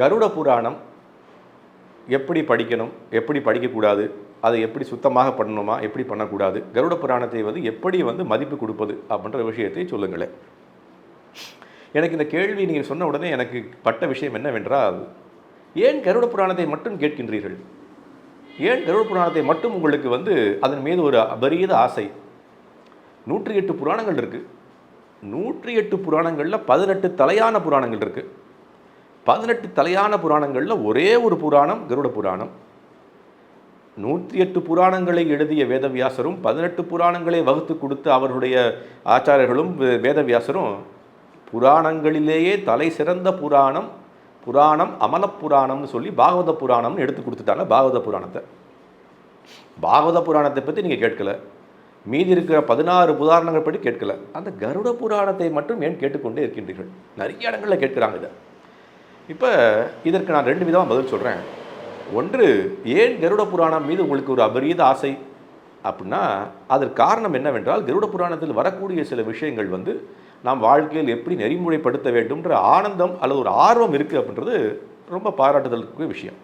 கருட புராணம் எப்படி படிக்கணும் எப்படி படிக்கக்கூடாது அதை எப்படி சுத்தமாக பண்ணணுமா எப்படி பண்ணக்கூடாது கருட புராணத்தை வந்து எப்படி வந்து மதிப்பு கொடுப்பது அப்படின்ற விஷயத்தை சொல்லுங்களேன். எனக்கு இந்த கேள்வி நீங்கள் சொன்ன உடனே எனக்கு பட்ட விஷயம் என்னவென்றால் ஏன் கருட புராணத்தை மட்டும் கேட்கின்றீர்கள்? ஏன் கருட புராணத்தை மட்டும் உங்களுக்கு வந்து அதன் மீது ஒரு அபரீத ஆசை? நூற்றி எட்டு புராணங்கள் இருக்குது நூற்றி எட்டு புராணங்களில் பதினெட்டு தலையான புராணங்கள் இருக்குது பதினெட்டு தலையான புராணங்களில் ஒரே ஒரு புராணம் கருட புராணம். நூற்றி எட்டு புராணங்களை எழுதிய வேதவியாசரும் பதினெட்டு புராணங்களை வகுத்து கொடுத்த அவர்களுடைய ஆச்சாரியர்களும் வே- வேதவியாசரும் புராணங்களிலேயே தலை சிறந்த புராணம் புராணம் அமலப் புராணம்னு சொல்லி பாகவத புராணம்னு எடுத்து கொடுத்துட்டாங்க பாகவத புராணத்தை. பாகவத புராணத்தை பற்றி நீங்கள் கேட்கல. மீதி இருக்கிற பதினாறு உதாரணங்கள் பற்றி கேட்கல. அந்த கருட புராணத்தை மட்டும் ஏன் கேட்டுக்கொண்டே இருக்கின்றீர்கள்? நிறைய இடங்களில் கேட்குறாங்க இதை. இப்போ இதற்கு நான் ரெண்டு விதமாக பதில் சொல்கிறேன் ஒன்று ஏன் கருட புராணம் மீது உங்களுக்கு ஒரு அபரீத ஆசை? அப்படின்னா அதற்கு காரணம் என்னவென்றால் கருட புராணத்தில் வரக்கூடிய சில விஷயங்கள் வந்து நாம் வாழ்க்கையில் எப்படி நெறிமுறைப்படுத்த வேண்டும்ன்ற ஆனந்தம் அல்லது ஒரு ஆர்வம் இருக்குது அப்படின்றது ரொம்ப பாராட்டுதலுக்கு விஷயம்.